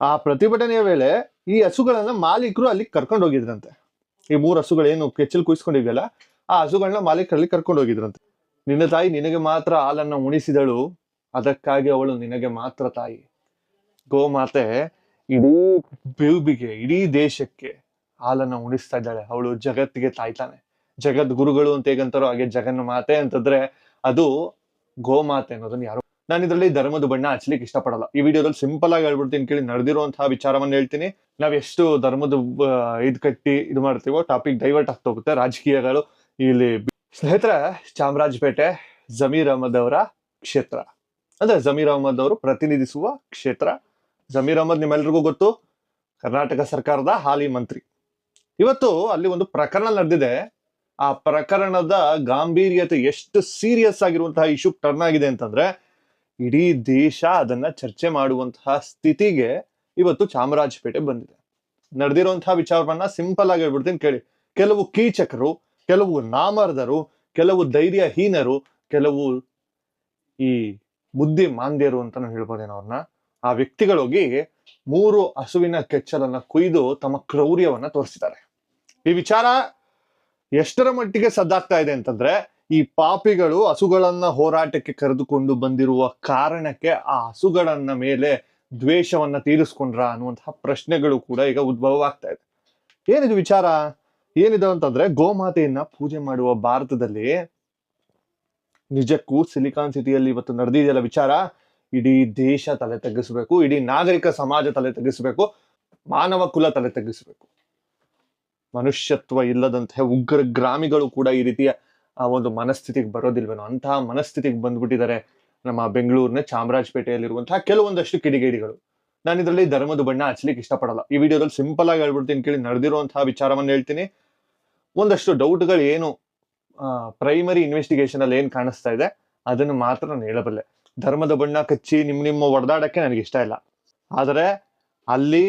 ಆ ಪ್ರತಿಭಟನೆಯ ವೇಳೆ ಈ ಹಸುಗಳನ್ನ ಮಾಲೀಕರು ಅಲ್ಲಿ ಕರ್ಕೊಂಡು ಹೋಗಿದ್ರಂತೆ. ಈ ಮೂರು ಹಸುಗಳೇನು ಕೆಚ್ಚಲ್ ಕುಯಿಸ್ಕೊಂಡಿದ್ವಲ್ಲ ಆ ಹಸುಗಳನ್ನ ಮಾಲೀಕರಲ್ಲಿ ಕರ್ಕೊಂಡು ಹೋಗಿದ್ರಂತೆ. ನಿನ್ನ ತಾಯಿ ನಿನಗೆ ಮಾತ್ರ ಹಾಲನ್ನ ಉಣಿಸಿದಳು, ಅದಕ್ಕಾಗಿ ಅವಳು ನಿನಗೆ ಮಾತ್ರ ತಾಯಿ. ಗೋಮಾತೆ ಇಡೀ ಬೇಬಿಗೆ ಇಡೀ ದೇಶಕ್ಕೆ ಹಾಲನ್ನ ಉಣಿಸ್ತಾ ಇದ್ದಾಳೆ. ಅವಳು ಜಗತ್ತಿಗೆ ತಾಯ್ತಾನೆ. ಜಗದ್ ಗುರುಗಳು ಅಂತ ಹೇಗಂತಾರೋ ಹಾಗೆ ಜಗನ್ ಮಾತೆ ಅಂತಂದ್ರೆ ಅದು ಗೋಮಾತೆ ಅನ್ನೋದನ್ನ ಯಾರು ನಾನು ಇದರಲ್ಲಿ ಧರ್ಮದ ಬಣ್ಣ ಹಚ್ಲಿಕ್ಕೆ ಇಷ್ಟಪಡಲ್ಲ. ಈ ವಿಡಿಯೋದಲ್ಲಿ ಸಿಂಪಲ್ ಆಗಿ ಹೇಳ್ಬಿಡ್ತೀನಿ ಕೇಳಿ, ನಡೆದಿರುವಂತಹ ವಿಚಾರವನ್ನ ಹೇಳ್ತೀನಿ. ನಾವ್ ಎಷ್ಟು ಧರ್ಮದ ಇದ್ ಕಟ್ಟಿ ಇದು ಮಾಡ್ತೀವೋ ಟಾಪಿಕ್ ಡೈವರ್ಟ್ ಆಗ್ತಾ ಹೋಗುತ್ತೆ. ರಾಜಕೀಯಗಳು, ಇಲ್ಲಿ ಸ್ನೇಹಿತರೆ, ಚಾಮರಾಜಪೇಟೆ, ಜಮೀರ್ ಅಹಮದ್ ಅವರ ಕ್ಷೇತ್ರ. ಅಂದ್ರೆ ಜಮೀರ್ ಅಹಮದ್ ಅವರು ಪ್ರತಿನಿಧಿಸುವ ಕ್ಷೇತ್ರ. ಜಮೀರ್ ಅಹಮದ್ ನಿಮ್ಮೆಲ್ರಿಗೂ ಗೊತ್ತು, ಕರ್ನಾಟಕ ಸರ್ಕಾರದ ಹಾಲಿ ಮಂತ್ರಿ. ಇವತ್ತು ಅಲ್ಲಿ ಒಂದು ಪ್ರಕರಣ ನಡೆದಿದೆ. ಆ ಪ್ರಕರಣದ ಗಾಂಭೀರ್ಯತೆ ಎಷ್ಟು ಸೀರಿಯಸ್ ಆಗಿರುವಂತಹ ಇಶ್ಯೂ ಟರ್ನ್ ಆಗಿದೆ ಅಂತಂದ್ರೆ ಇಡೀ ದೇಶ ಅದನ್ನ ಚರ್ಚೆ ಮಾಡುವಂತಹ ಸ್ಥಿತಿಗೆ ಇವತ್ತು ಚಾಮರಾಜಪೇಟೆ ಬಂದಿದೆ. ನಡೆದಿರುವಂತಹ ವಿಚಾರವನ್ನ ಸಿಂಪಲ್ ಆಗಿ ಹೇಳ್ಬಿಡ್ತೀನಿ, ಕೇಳಿ. ಕೆಲವು ಕೀಚಕರು, ಕೆಲವು ನಾಮರ್ದರು, ಕೆಲವು ಧೈರ್ಯಹೀನರು, ಕೆಲವು ಈ ಬುದ್ಧಿ ಮಾಂದ್ಯರು ಅಂತ ಹೇಳ್ಬೋದೇನೋ ಅವ್ರನ್ನ, ಆ ವ್ಯಕ್ತಿಗಳೋಗಿ ಮೂರು ಹಸುವಿನ ಕೆಚ್ಚಲನ್ನ ಕುಯ್ದು ತಮ್ಮ ಕ್ರೌರ್ಯವನ್ನ ತೋರಿಸಿದ್ದಾರೆ ಈ ವಿಚಾರ ಎಷ್ಟರ ಮಟ್ಟಿಗೆ ಸದ್ದಾಗ್ತಾ ಇದೆ ಅಂತಂದ್ರೆ ಈ ಪಾಪಿಗಳು ಹಸುಗಳನ್ನ ಹೋರಾಟಕ್ಕೆ ಕರೆದುಕೊಂಡು ಬಂದಿರುವ ಕಾರಣಕ್ಕೆ ಆ ಹಸುಗಳನ್ನ ಮೇಲೆ ದ್ವೇಷವನ್ನ ತೀರಿಸ್ಕೊಂಡ್ರ ಅನ್ನುವಂತಹ ಪ್ರಶ್ನೆಗಳು ಕೂಡ ಈಗ ಉದ್ಭವವಾಗ್ತಾ ಇದೆ. ಏನಿದು ವಿಚಾರ? ಏನಿದೆ ಅಂತಂದ್ರೆ ಗೋಮಾತೆಯನ್ನ ಪೂಜೆ ಮಾಡುವ ಭಾರತದಲ್ಲಿ ನಿಜಕ್ಕೂ ಸಿಲಿಕಾನ್ ಸಿಟಿಯಲ್ಲಿ ಇವತ್ತು ನಡೆದಿದೆಯಲ್ಲ ವಿಚಾರ? ಇಡೀ ದೇಶ ತಲೆ ತಗ್ಗಿಸ್ಬೇಕು, ಇಡೀ ನಾಗರಿಕ ಸಮಾಜ ತಲೆ ತಗ್ಗಿಸ್ಬೇಕು, ಮಾನವ ಕುಲ ತಲೆ ತಗ್ಗಿಸ್ಬೇಕು. ಮನುಷ್ಯತ್ವ ಇಲ್ಲದಂತಹ ಉಗ್ರ ಗ್ರಾಮಿಗಳು ಕೂಡ ಈ ರೀತಿಯ ಆ ಒಂದು ಮನಸ್ಥಿತಿಗೆ ಬರೋದಿಲ್ವೇನೋ ಅಂತಹ ಮನಸ್ಥಿತಿಗೆ ಬಂದ್ಬಿಟ್ಟಿದ್ದಾರೆ ನಮ್ಮ ಬೆಂಗಳೂರಿನ ಚಾಮರಾಜಪೇಟೆಯಲ್ಲಿರುವಂತಹ ಕೆಲವೊಂದಷ್ಟು ಕಿಡಿಗೇಡಿಗಳು. ನಾನು ಇದರಲ್ಲಿ ಧರ್ಮದ ಬಣ್ಣ ಹಚ್ಲಿಕ್ಕೆ ಇಷ್ಟಪಡಲ್ಲ. ಈ ವಿಡಿಯೋದಲ್ಲಿ ಸಿಂಪಲ್ ಆಗಿ ಹೇಳ್ಬಿಡ್ತೀನಿ ಕೇಳಿ ನಡೆದಿರುವಂತಹ ವಿಚಾರವನ್ನು ಹೇಳ್ತೀನಿ. ಒಂದಷ್ಟು ಡೌಟ್ಗಳು ಏನು ಪ್ರೈಮರಿ ಇನ್ವೆಸ್ಟಿಗೇಷನ್ ಅಲ್ಲಿ ಏನು ಕಾಣಿಸ್ತಾ ಇದೆ, ಅದನ್ನು ಮಾತ್ರ ನಾನು ಹೇಳಬಲ್ಲೆ. ಧರ್ಮದ ಬಣ್ಣ ಕಚ್ಚಿ ನಿಮ್ಮ ನಿಮ್ಮ ಒಡೆದಾಡಕ್ಕೆ ನನಗೆ ಇಷ್ಟ ಇಲ್ಲ. ಆದರೆ ಅಲ್ಲಿ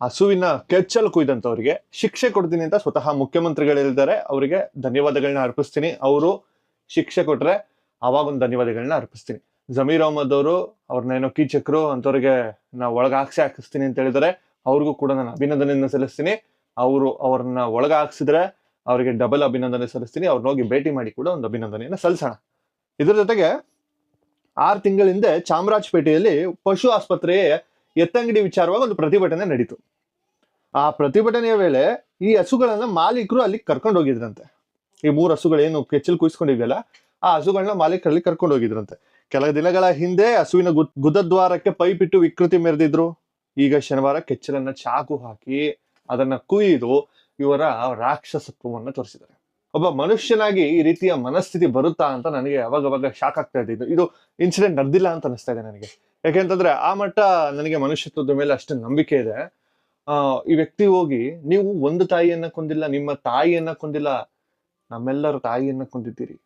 ಹಸುವಿನ ಕೆಚ್ಚಲು ಕುಯ್ದಂಥವ್ರಿಗೆ ಶಿಕ್ಷೆ ಕೊಡ್ತೀನಿ ಅಂತ ಸ್ವತಃ ಮುಖ್ಯಮಂತ್ರಿಗಳು ಹೇಳಿದ್ದಾರೆ ಅವರಿಗೆ ಧನ್ಯವಾದಗಳನ್ನ ಅರ್ಪಿಸ್ತೀನಿ. ಅವರು ಶಿಕ್ಷೆ ಕೊಟ್ರೆ ಅವಾಗೊಂದು ಧನ್ಯವಾದಗಳನ್ನ ಅರ್ಪಿಸ್ತೀನಿ. ಜಮೀರ್ ಅಹಮದ್ ಅವರು ಅವ್ರನ್ನ ಏನೋ ಕೀಚಕರು ಅಂತವ್ರಿಗೆ ನಾ ಒಳಗ ಹಾಕ್ಸಿ ಹಾಕಿಸ್ತೀನಿ ಅಂತ ಹೇಳಿದರೆ ಅವ್ರಿಗೂ ಕೂಡ ನಾನು ಅಭಿನಂದನೆಯನ್ನು ಸಲ್ಲಿಸ್ತೀನಿ. ಅವರು ಅವ್ರನ್ನ ಒಳಗ ಹಾಕ್ಸಿದ್ರೆ ಅವರಿಗೆ ಡಬಲ್ ಅಭಿನಂದನೆ ಸಲ್ಲಿಸ್ತೀನಿ. ಅವ್ರನ್ನ ಹೋಗಿ ಭೇಟಿ ಮಾಡಿ ಕೂಡ ಒಂದು ಅಭಿನಂದನೆಯನ್ನು ಸಲ್ಲಿಸೋಣ. ಇದ್ರ ಜೊತೆಗೆ ಆರು ತಿಂಗಳ ಹಿಂದೆ ಚಾಮರಾಜಪೇಟೆಯಲ್ಲಿ ಪಶು ಆಸ್ಪತ್ರೆಯ ಎತ್ತಂಗಡಿ ವಿಚಾರವಾಗಿ ಒಂದು ಪ್ರತಿಭಟನೆ ನಡೀತು. ಆ ಪ್ರತಿಭಟನೆಯ ವೇಳೆ ಈ ಹಸುಗಳನ್ನ ಮಾಲೀಕರು ಅಲ್ಲಿ ಕರ್ಕೊಂಡು ಹೋಗಿದ್ರಂತೆ. ಈ ಮೂರು ಹಸುಗಳೇನು ಕೆಚ್ಚಲು ಕುಯಿಸ್ಕೊಂಡಿದ್ವಲ್ಲ ಆ ಹಸುಗಳನ್ನ ಮಾಲೀಕರಲ್ಲಿ ಕರ್ಕೊಂಡು ಹೋಗಿದ್ರಂತೆ. ಕೆಲ ದಿನಗಳ ಹಿಂದೆ ಹಸುವಿನ ಗುದ್ ಗುದದ್ವಾರಕ್ಕೆ ಪೈಪಿಟ್ಟು ವಿಕೃತಿ ಮೆರೆದಿದ್ರು. ಈಗ ಶನಿವಾರ ಕೆಚ್ಚಲನ್ನ ಚಾಕು ಹಾಕಿ ಅದನ್ನ ಕುಯ್ದು ಇವರ ರಾಕ್ಷಸತ್ವವನ್ನ ತೋರಿಸಿದ್ದಾರೆ. ಒಬ್ಬ ಮನುಷ್ಯನಾಗಿ ಈ ರೀತಿಯ ಮನಸ್ಥಿತಿ ಬರುತ್ತಾ ಅಂತ ನನಗೆ ಅವಾಗವಾಗ ಅವಾಗ ಶಾಕ್ ಆಗ್ತಾ ಇದೆ ಇದು- ಇದು ಇನ್ಸಿಡೆಂಟ್ ನಡೆದಿಲ್ಲ ಅಂತ ಅನಿಸ್ತಾ ಇದೆ ನನಗೆ. ಯಾಕೆಂತಂದ್ರೆ ಆ ಮಟ್ಟ ನನಗೆ ಮನುಷ್ಯತ್ವದ ಮೇಲೆ ಅಷ್ಟು ನಂಬಿಕೆ ಇದೆ. ಆ, ಈ ವ್ಯಕ್ತಿ ಹೋಗಿ, ನೀವು ಒಂದು ತಾಯಿಯನ್ನ ಕೊಂದಿಲ್ಲ, ನಿಮ್ಮ ತಾಯಿಯನ್ನ ಕೊಂದಿಲ್ಲ, ನಮ್ಮೆಲ್ಲರ ತಾಯಿಯನ್ನ ಕೊಂದಿದ್ದೀರಿ.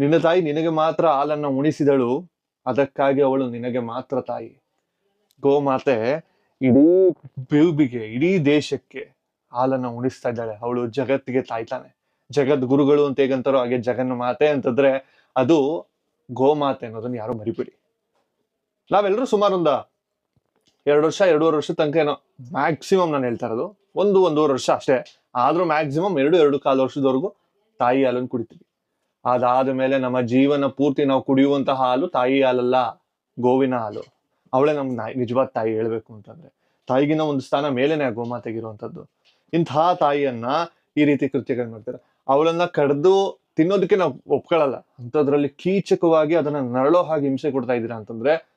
ನಿನ್ನ ತಾಯಿ ನಿನಗೆ ಮಾತ್ರ ಹಾಲನ್ನ ಉಣಿಸಿದಳು, ಅದಕ್ಕಾಗಿ ಅವಳು ನಿನಗೆ ಮಾತ್ರ ತಾಯಿ. ಗೋಮಾತೆ ಇಡೀ ಬೇಬಿಗೆ ಇಡೀ ದೇಶಕ್ಕೆ ಹಾಲನ್ನ ಉಣಿಸ್ತಾ ಇದ್ದಾಳೆ. ಅವಳು ಜಗತ್ತಿಗೆ ತಾಯ್ತಾನೆ. ಜಗದ್ ಗುರುಗಳು ಅಂತ ಹೇಗಂತಾರೋ ಹಾಗೆ ಜಗನ್ ಮಾತೆ ಅಂತಂದ್ರೆ ಅದು ಗೋಮಾತೆ ಅನ್ನೋದನ್ನ ಯಾರು ಮರಿಬೇಡಿ. ನಾವೆಲ್ಲರೂ ಸುಮಾರು ಒಂದ ಎರಡು ವರ್ಷ, ಎರಡೂವರೆ ವರ್ಷ ತನಕ ಏನೋ ಮ್ಯಾಕ್ಸಿಮಮ್ ನಾನು ಹೇಳ್ತಾ ಇರೋದು. ಒಂದು, ಒಂದೂವರೆ ವರ್ಷ ಅಷ್ಟೇ. ಆದರೂ ಮ್ಯಾಕ್ಸಿಮಮ್ ಎರಡು ಎರಡು ಕಾಲು ವರ್ಷದವರೆಗೂ ತಾಯಿ ಹಾಲನ್ನು ಕುಡಿತೀವಿ. ಅದಾದ ಮೇಲೆ ನಮ್ಮ ಜೀವನ ಪೂರ್ತಿ ನಾವು ಕುಡಿಯುವಂತಹ ಹಾಲು ತಾಯಿ ಹಾಲಲ್ಲ, ಗೋವಿನ ಹಾಲು. ಅವಳೇ ನಮ್ ನಾಯಿ, ನಿಜವಾದ ತಾಯಿ ಹೇಳಬೇಕು ಅಂತಂದ್ರೆ. ತಾಯಿಗಿನ ಒಂದು ಸ್ಥಾನ ಮೇಲೇನೆ ಆ ಗೋಮಾತೆಗಿರುವಂತದ್ದು ಇಂತಹ ತಾಯಿಯನ್ನ ಈ ರೀತಿ ಕೃತ್ಯಗಳು ಮಾಡ್ತಾರೆ. ಅವಳನ್ನ ಕಡ್ದು ತಿನ್ನೋದಕ್ಕೆ ನಾವು ಒಪ್ಕೊಳ್ಳಲ್ಲ ಅಂತದ್ರಲ್ಲಿ ಕೀಚಕವಾಗಿ ಅದನ್ನ ನರಳೋ ಹಾಗೆ ಹಿಂಸೆ ಕೊಡ್ತಾ ಇದ್ದೀರಾ ಅಂತಂದ್ರೆ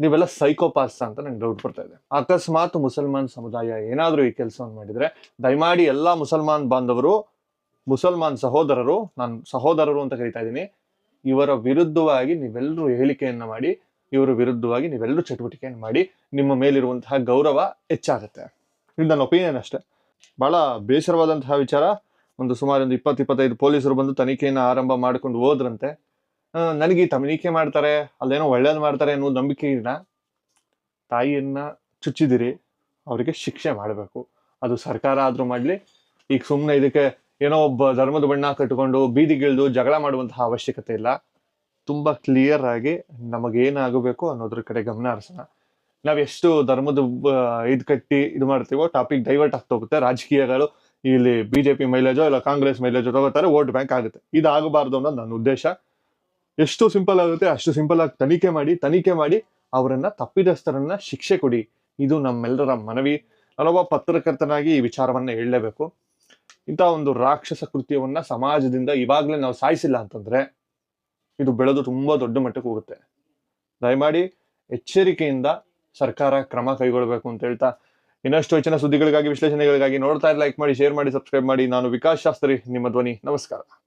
ನೀವೆಲ್ಲ ಸೈಕೋಪಾಸ್ ಅಂತ ನಂಗೆ ಡೌಟ್ ಬರ್ತಾ ಇದೆ. ಅಕಸ್ಮಾತ್ ಮುಸಲ್ಮಾನ್ ಸಮುದಾಯ ಏನಾದರೂ ಈ ಕೆಲಸವನ್ನು ಮಾಡಿದ್ರೆ, ದಯಮಾಡಿ ಎಲ್ಲಾ ಮುಸಲ್ಮಾನ್ ಬಾಂಧವರು, ಮುಸಲ್ಮಾನ್ ಸಹೋದರರು, ನಾನು ಸಹೋದರರು ಅಂತ ಕರಿತಾ ಇದ್ದೀನಿ, ಇವರ ವಿರುದ್ಧವಾಗಿ ನೀವೆಲ್ಲರೂ ಹೇಳಿಕೆಯನ್ನು ಮಾಡಿ, ಇವರ ವಿರುದ್ಧವಾಗಿ ನೀವೆಲ್ಲರೂ ಚಟುವಟಿಕೆಯನ್ನು ಮಾಡಿ, ನಿಮ್ಮ ಮೇಲಿರುವಂತಹ ಗೌರವ ಹೆಚ್ಚಾಗುತ್ತೆ. ಇದು ನನ್ನ ಒಪಿನಿಯನ್ ಅಷ್ಟೇ. ಬಹಳ ಬೇಸರವಾದಂತಹ ವಿಚಾರ. ಒಂದು ಸುಮಾರು ಒಂದು ಇಪ್ಪತ್ತು, ಇಪ್ಪತ್ತೈದು ಪೊಲೀಸರು ಬಂದು ತನಿಖೆಯನ್ನು ಆರಂಭ ಮಾಡ್ಕೊಂಡು ಹೋದ್ರಂತೆ. ನನಗೆ ಈ ತಮನಿಕೆ ಮಾಡ್ತಾರೆ, ಅಲ್ಲೇನೋ ಒಳ್ಳೇದು ಮಾಡ್ತಾರೆ ಅನ್ನೋ ನಂಬಿಕೆಯನ್ನ ತಾಯಿಯನ್ನ ಚುಚ್ಚಿದಿರಿ, ಅವರಿಗೆ ಶಿಕ್ಷೆ ಮಾಡಬೇಕು. ಅದು ಸರ್ಕಾರ ಆದರೂ ಮಾಡ್ಲಿ, ಈಗ ಸುಮ್ಮನೆ ಇದಕ್ಕೆ ಏನೋ ಒಬ್ಬ ಧರ್ಮದ ಬಣ್ಣ ಕಟ್ಟಿಕೊಂಡು ಬೀದಿಗಿಳಿದು ಜಗಳ ಮಾಡುವಂತಹ ಅವಶ್ಯಕತೆ ಇಲ್ಲ. ತುಂಬಾ ಕ್ಲಿಯರ್ ಆಗಿ ನಮಗೇನಾಗಬೇಕು ಅನ್ನೋದ್ರ ಕಡೆ ಗಮನ ಹರಿಸೋಣ. ನಾವ್ ಎಷ್ಟು ಧರ್ಮದ ಇದು ಕಟ್ಟಿ ಇದು ಮಾಡ್ತೀವೋ, ಟಾಪಿಕ್ ಡೈವರ್ಟ್ ಆಗ್ತಾ ಹೋಗುತ್ತೆ. ರಾಜಕೀಯಗಳು, ಇಲ್ಲಿ ಬಿಜೆಪಿ ಮೈಲೇಜೋ ಇಲ್ಲ ಕಾಂಗ್ರೆಸ್ ಮೈಲೇಜೋ ತಗೋತಾರೆ, ವೋಟ್ ಬ್ಯಾಂಕ್ ಆಗುತ್ತೆ. ಇದಾಗಬಾರ್ದು ಅನ್ನೋದು ನನ್ನ ಉದ್ದೇಶ. ಎಷ್ಟು ಸಿಂಪಲ್ ಆಗುತ್ತೆ, ಅಷ್ಟು ಸಿಂಪಲ್ ಆಗಿ ತನಿಖೆ ಮಾಡಿ ತನಿಖೆ ಮಾಡಿ ಅವರನ್ನ ತಪ್ಪಿದಸ್ಥರನ್ನ ಶಿಕ್ಷೆ ಕೊಡಿ. ಇದು ನಮ್ಮೆಲ್ಲರ ಮನವಿ. ನಾನೊಬ್ಬ ಪತ್ರಕರ್ತನಾಗಿ ಈ ವಿಚಾರವನ್ನ ಹೇಳಲೇಬೇಕು. ಇಂಥ ಒಂದು ರಾಕ್ಷಸ ಕೃತ್ಯವನ್ನ ಸಮಾಜದಿಂದ ಇವಾಗಲೇ ನಾವು ಸಾಯಿಸಿಲ್ಲ ಅಂತಂದ್ರೆ ಇದು ಬೆಳೆದು ತುಂಬಾ ದೊಡ್ಡ ಮಟ್ಟಕ್ಕೆ ಹೋಗುತ್ತೆ. ದಯಮಾಡಿ ಎಚ್ಚರಿಕೆಯಿಂದ ಸರ್ಕಾರ ಕ್ರಮ ಕೈಗೊಳ್ಳಬೇಕು ಅಂತ ಹೇಳ್ತಾ ಇನ್ನಷ್ಟು ಹೆಚ್ಚಿನ ಸುದ್ದಿಗಳಿಗಾಗಿ, ವಿಶ್ಲೇಷಣೆಗಳಿಗಾಗಿ ನೋಡ್ತಾ ಲೈಕ್ ಮಾಡಿ ಶೇರ್ ಮಾಡಿ ಸಬ್ಸ್ಕ್ರೈಬ್ ಮಾಡಿ. ನಾನು ವಿಕಾಸ್ ಶಾಸ್ತ್ರಿ, ನಿಮ್ಮ ಧ್ವನಿ. ನಮಸ್ಕಾರ.